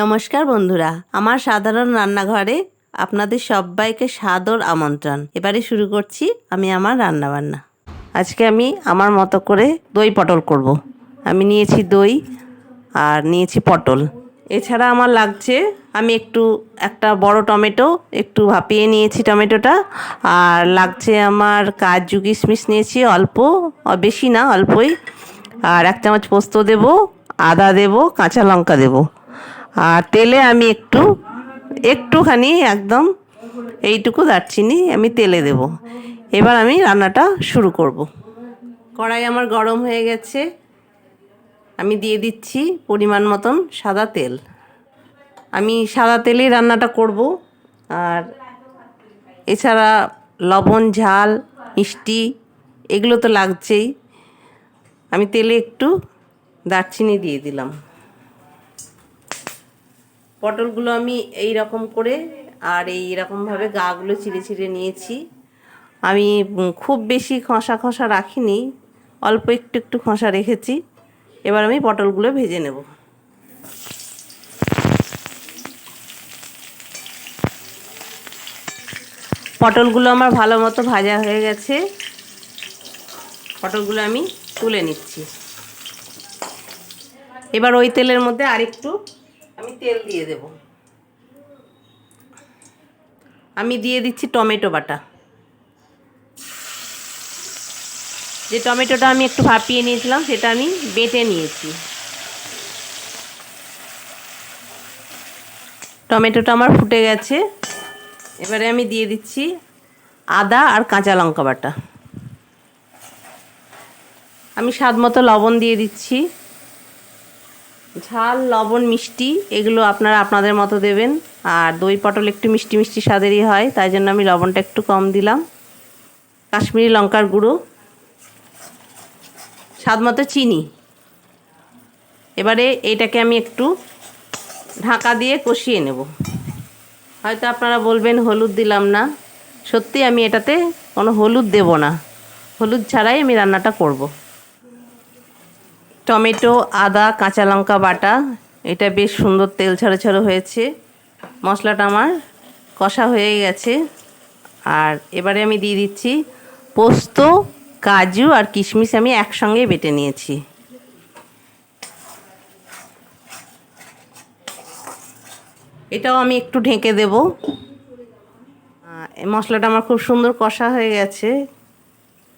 নমস্কার বন্ধুরা, আমার সাধারণ রান্নাঘরে আপনাদের সবাইকে সাদর আমন্ত্রণ। এবারে শুরু করছি আমি আমার রান্নাবান্না। আজকে আমি আমার মতো করে দই পটল করব। আমি নিয়েছি দই আর নিয়েছি পটল। এছাড়া আমার লাগছে, আমি একটু একটা বড় টমেটো, একটু ভাপিয়ে নিয়েছি টমেটোটা। আর লাগছে আমার কাজু কিশমিশ নিয়েছি অল্প বেশি না, অল্পই। আর এক চামচ পোস্ত দেব, আদা দেব, কাঁচা লঙ্কা দেব। আর তেলে আমি একটু, একটুখানি একদম এইটুকু দারচিনি আমি তেলে দেব। এবার আমি রান্নাটা শুরু করব। কড়াই আমার গরম হয়ে গেছে। আমি দিয়ে দিচ্ছি পরিমাণ মতন সাদা তেল। আমি সাদা তেলেই রান্নাটা করব। আর এছাড়া লবণ, ঝাল, মিষ্টি, এগুলো তো লাগছেই। আমি তেলে একটু দারচিনি দিয়ে দিলাম। পটলগুলো আমি এই রকম করে আর এই রকমভাবে গাগুলো চিড়ে চিড়ে নিয়েছি। আমি খুব বেশি খসা খসা রাখিনি, অল্প একটু একটু খসা রেখেছি। এবার আমি পটলগুলো ভেজে নেব। পটলগুলো আমার ভালো মতো ভাজা হয়ে গেছে। পটলগুলো আমি তুলে নিচ্ছি। এবার ওই তেলের মধ্যে আরেকটু তেল দিয়ে দেব। আমি দিয়ে দিচ্ছি টমেটো বাটা। যে টমেটোটা আমি একটু ভাপিয়ে নিয়েছিলাম, সেটা আমি বেটে নিয়েছি। টমেটোটা আমার ফুটে গেছে। এবারে আমি দিয়ে দিচ্ছি আদা আর কাঁচা লঙ্কা বাটা। আমি স্বাদ মতো লবণ দিয়ে দিচ্ছি। ঝাল, লবণ, মিষ্টি, এগুলো আপনারা আপনাদের মতো দেবেন। আর দই পটল একটু মিষ্টি মিষ্টি স্বাদেরই হয়, তাই জন্য আমি লবণটা একটু কম দিলাম। কাশ্মীরি লঙ্কার গুঁড়ো স্বাদ মতো চিনি। এবারে এটাকে আমি একটু ঢাকা দিয়ে কষিয়ে নেব। হয়তো আপনারা বলবেন, হলুদ দিলাম না। সত্যি আমি এটাতে কোনো হলুদ দেব না। হলুদ ছাড়াই আমি রান্নাটা করব। টমেটো, আদা, কাঁচা লঙ্কা বাটা। এটা বেশ সুন্দর তেল ছাড়ো ছাড়ো হয়েছে। মশলাটা আমার কষা হয়ে গেছে। আর এবারে আমি দিয়ে দিচ্ছি পোস্ত, কাজু আর কিশমিশ আমি একসঙ্গে বেটে নিয়েছি। এটাও আমি একটু ঢেকে দেব। মশলাটা আমার খুব সুন্দর কষা হয়ে গেছে।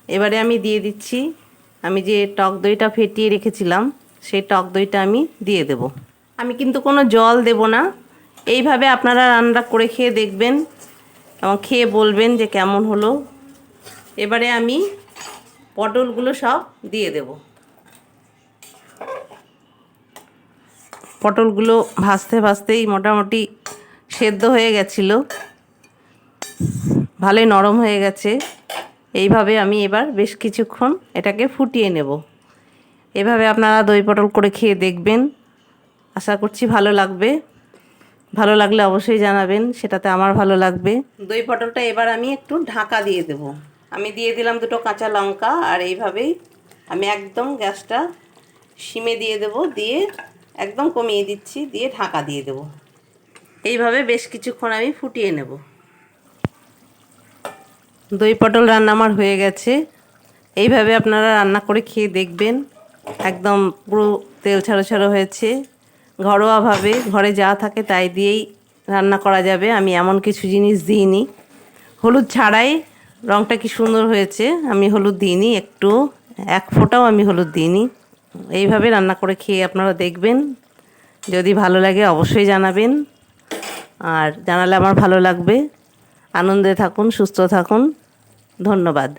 এবারে আমি দিয়ে দিচ্ছি আমি যে টক দইটা ফেটিয়ে রেখেছিলাম, সেই টক দইটা আমি দিয়ে দেব। আমি কিন্তু কোনো জল দেব না। এইভাবে আপনারা রান্না করে খেয়ে দেখবেন এবং খেয়ে বলবেন যে কেমন হলো। এবারে আমি পটলগুলো সব দিয়ে দেব। পটলগুলো ভাজতে ভাজতেই মোটামুটি সেদ্ধ হয়ে গেছিল। ভালোই নরম হয়ে গেছে। এইভাবে আমি এবার বেশ কিছুক্ষণ এটাকে ফুটিয়ে নেব। এভাবে আপনারা দই পটল করে খেয়ে দেখবেন। আশা করছি ভালো লাগবে। ভালো লাগলে অবশ্যই জানাবেন, সেটাতে আমার ভালো লাগবে। দই পটলটা এবার আমি একটু ঢাকা দিয়ে দেব। আমি দিয়ে দিলাম দুটো কাঁচা লঙ্কা, আর এইভাবেই আমি একদম গ্যাসটা সিমে দিয়ে দেব, দিয়ে একদম কমিয়ে দিচ্ছি, দিয়ে ঢাকা দিয়ে দেব। এইভাবে বেশ কিছুক্ষণ আমি ফুটিয়ে নেব। দই পটল রান্না আমার হয়ে গেছে। এইভাবে আপনারা রান্না করে খেয়ে দেখবেন। একদম পুরো তেল ছাড়ো ছাড়ো হয়েছে। ঘরোয়াভাবে ঘরে যা থাকে তাই দিয়েই রান্না করা যাবে। আমি এমন কিছু জিনিস দিইনি। হলুদ ছাড়াই রঙটা কি সুন্দর হয়েছে, আমি হলুদ দিইনি। একটু, এক ফোঁটাও আমি হলুদ দিইনি। এইভাবে রান্না করে খেয়ে আপনারা দেখবেন। যদি ভালো লাগে অবশ্যই জানাবেন। আর জানালে আমার ভালো লাগবে। আনন্দে থাকুন সুস্থ থাকুন। ধন্যবাদ।